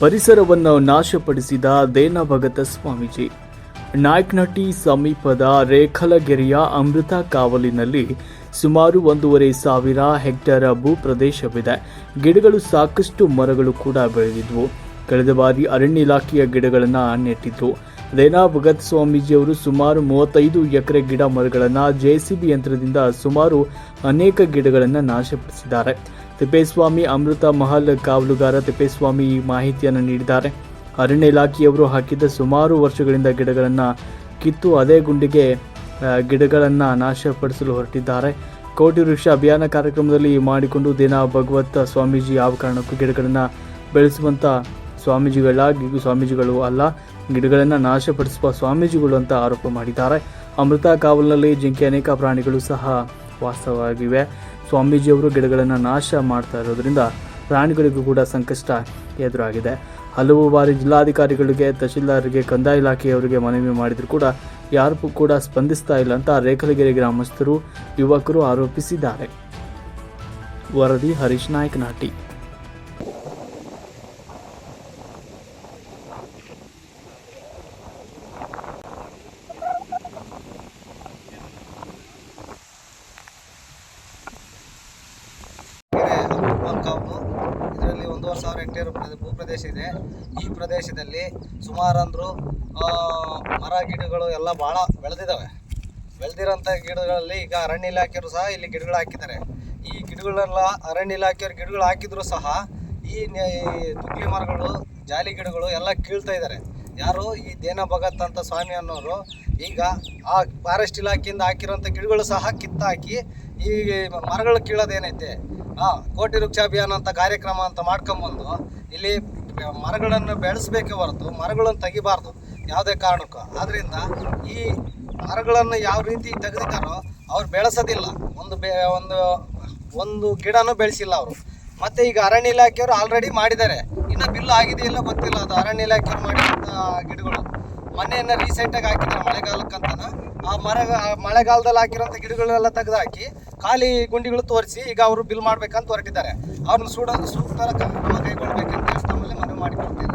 ಪರಿಸರವನ್ನು ನಾಶಪಡಿಸಿದ ದೇನ ಭಗತ ಸ್ವಾಮೀಜಿ. ನಾಯ್ಕನಟ್ಟಿ ಸಮೀಪದ ರೇಖಲಗೆರೆಯ ಅಮೃತ ಕಾವಲಿನಲ್ಲಿ ಸುಮಾರು ಒಂದೂವರೆ ಸಾವಿರ ಹೆಕ್ಟೇರ್ ಭೂ ಪ್ರದೇಶವಿದೆ. ಗಿಡಗಳು ಸಾಕಷ್ಟು ಮರಗಳು ಕೂಡ ಬೆಳೆದಿದ್ವು. ಕಳೆದ ಬಾರಿ ಅರಣ್ಯ ಇಲಾಖೆಯ ಗಿಡಗಳನ್ನು ನೆಟ್ಟಿದ್ರು ದೇನಾ ಭಗತ್ ಸ್ವಾಮೀಜಿಯವರು ಸುಮಾರು ಮೂವತ್ತೈದು ಎಕರೆ ಗಿಡ ಮರಗಳನ್ನು ಜೆಸಿಬಿ ಯಂತ್ರದಿಂದ ಸುಮಾರು ಅನೇಕ ಗಿಡಗಳನ್ನು ನಾಶಪಡಿಸಿದ್ದಾರೆ. ತಿಪ್ಪೇಸ್ವಾಮಿ ಅಮೃತ ಮಹಲ್ ಕಾವಲುಗಾರ ತಿಪ್ಪೇಸ್ವಾಮಿ ಈ ಮಾಹಿತಿಯನ್ನು ನೀಡಿದ್ದಾರೆ. ಅರಣ್ಯ ಇಲಾಖೆಯವರು ಹಾಕಿದ್ದ ಸುಮಾರು ವರ್ಷಗಳಿಂದ ಗಿಡಗಳನ್ನು ಕಿತ್ತು ಅದೇ ಗುಂಡಿಗೆ ಗಿಡಗಳನ್ನು ನಾಶಪಡಿಸಲು ಹೊರಟಿದ್ದಾರೆ. ಕೋಟಿ ವೃಕ್ಷ ಅಭಿಯಾನ ಕಾರ್ಯಕ್ರಮದಲ್ಲಿ ಮಾಡಿಕೊಂಡು ದಿನ ಭಗವತ್ ಸ್ವಾಮೀಜಿ ಯಾವ ಕಾರಣಕ್ಕೂ ಗಿಡಗಳನ್ನು ಬೆಳೆಸುವಂಥ ಸ್ವಾಮೀಜಿಗಳಾಗಿ ಸ್ವಾಮೀಜಿಗಳು ಅಲ್ಲ, ಗಿಡಗಳನ್ನು ನಾಶಪಡಿಸುವ ಸ್ವಾಮೀಜಿಗಳು ಅಂತ ಆರೋಪ ಮಾಡಿದ್ದಾರೆ. ಅಮೃತ ಕಾವಲಿನಲ್ಲಿ ಜಿಂಕೆ ಅನೇಕ ಪ್ರಾಣಿಗಳು ಸಹ ವಾಸವಾಗಿವೆ. ಸ್ವಾಮೀಜಿಯವರು ಗಿಡಗಳನ್ನು ನಾಶ ಮಾಡ್ತಾ ಇರೋದ್ರಿಂದ ಪ್ರಾಣಿಗಳಿಗೂ ಕೂಡ ಸಂಕಷ್ಟ ಎದುರಾಗಿದೆ. ಹಲವು ಬಾರಿ ಜಿಲ್ಲಾಧಿಕಾರಿಗಳಿಗೆ, ತಹಶೀಲ್ದಾರ್ಗೆ, ಕಂದಾಯ ಇಲಾಖೆಯವರಿಗೆ ಮನವಿ ಮಾಡಿದರೂ ಕೂಡ ಯಾರು ಕೂಡ ಸ್ಪಂದಿಸ್ತಾ ಇಲ್ಲ ಅಂತ ರೇಖಲಗೆರೆ ಗ್ರಾಮಸ್ಥರು, ಯುವಕರು ಆರೋಪಿಸಿದ್ದಾರೆ. ವರದಿ ಹರೀಶ್ ನಾಯ್ಕ ಒಂದೂವರೆ ಸಾವಿರ ಹೆಕ್ಟೇರ್ ಭೂ ಪ್ರದೇಶ ಇದೆ. ಈ ಪ್ರದೇಶದಲ್ಲಿ ಸುಮಾರು ಅಂದರೂ ಮರ ಗಿಡಗಳು ಎಲ್ಲ ಭಾಳ ಬೆಳೆದಿದ್ದಾವೆ ಬೆಳೆದಿರೋಂಥ ಗಿಡಗಳಲ್ಲಿ ಈಗ ಅರಣ್ಯ ಇಲಾಖೆಯವರು ಸಹ ಇಲ್ಲಿ ಗಿಡಗಳು ಹಾಕಿದ್ದಾರೆ. ಈ ಗಿಡಗಳೆಲ್ಲ ಅರಣ್ಯ ಇಲಾಖೆಯವರು ಗಿಡಗಳು ಹಾಕಿದ್ರು ಸಹ ಈ ತುಗ್ಲಿ ಮರಗಳು, ಜಾಲಿ ಗಿಡಗಳು ಎಲ್ಲ ಕೀಳ್ತಾ ಇದ್ದಾರೆ. ಯಾರು ಈ ದೇನ ಭಗತ್ ಅಂತ ಸ್ವಾಮಿ ಅನ್ನೋರು ಈಗ ಆ ಫಾರೆಸ್ಟ್ ಇಲಾಖೆಯಿಂದ ಹಾಕಿರೋಂಥ ಗಿಡಗಳು ಸಹ ಕಿತ್ತಾಕಿ ಈ ಮರಗಳು ಕೀಳೋದೇನೈತೆ? ಆ, ಕೋಟಿ ವೃಕ್ಷ ಅಭಿಯಾನ ಅಂತ ಕಾರ್ಯಕ್ರಮ ಅಂತ ಮಾಡ್ಕೊಂಬಂದು ಇಲ್ಲಿ ಮರಗಳನ್ನು ಬೆಳೆಸಬೇಕೇ ಹೊರತು ಮರಗಳನ್ನು ತೆಗಿಬಾರ್ದು ಯಾವುದೇ ಕಾರಣಕ್ಕೂ. ಆದ್ದರಿಂದ ಈ ಮರಗಳನ್ನು ಯಾವ ರೀತಿ ತೆಗೆದಿದ್ದಾರೋ ಅವ್ರು ಬೆಳೆಸೋದಿಲ್ಲ. ಒಂದು ಬೆ, ಒಂದು ಒಂದು ಗಿಡನೂ ಬೆಳೆಸಿಲ್ಲ ಅವರು. ಮತ್ತೆ ಈಗ ಅರಣ್ಯ ಇಲಾಖೆಯವರು ಆಲ್ರೆಡಿ ಮಾಡಿದ್ದಾರೆ. ಇನ್ನು ಬಿಲ್ ಆಗಿದೆಯಿಲ್ಲ ಗೊತ್ತಿಲ್ಲ. ಅದು ಅರಣ್ಯ ಇಲಾಖೆಯವರು ಮಾಡಿದಂಥ ಗಿಡಗಳು. ಮೊನ್ನೆಯನ್ನ ರೀಸೆಂಟಾಗಿ ಹಾಕಿದ್ರೆ ಮಳೆಗಾಲಕ್ಕಂತನ, ಆ ಮರ ಮಳೆಗಾಲದಲ್ಲಿ ಹಾಕಿರೋಂಥ ಗಿಡಗಳೆಲ್ಲ ತೆಗೆದು ಹಾಕಿ ಖಾಲಿ ಗುಂಡಿಗಳು ತೋರಿಸಿ ಈಗ ಅವರು ಬಿಲ್ ಮಾಡ್ಬೇಕಂತ ಹೊರಟಿದ್ದಾರೆ. ಅವ್ರನ್ನ ಸೂಡ ಸೂಕ್ತ ಕ್ರಮ ಕೈಗೊಳ್ಬೇಕಂತ ತಮ್ಮಲ್ಲಿ ಮನವಿ ಮಾಡಿಕೊಡ್ತೇನೆ.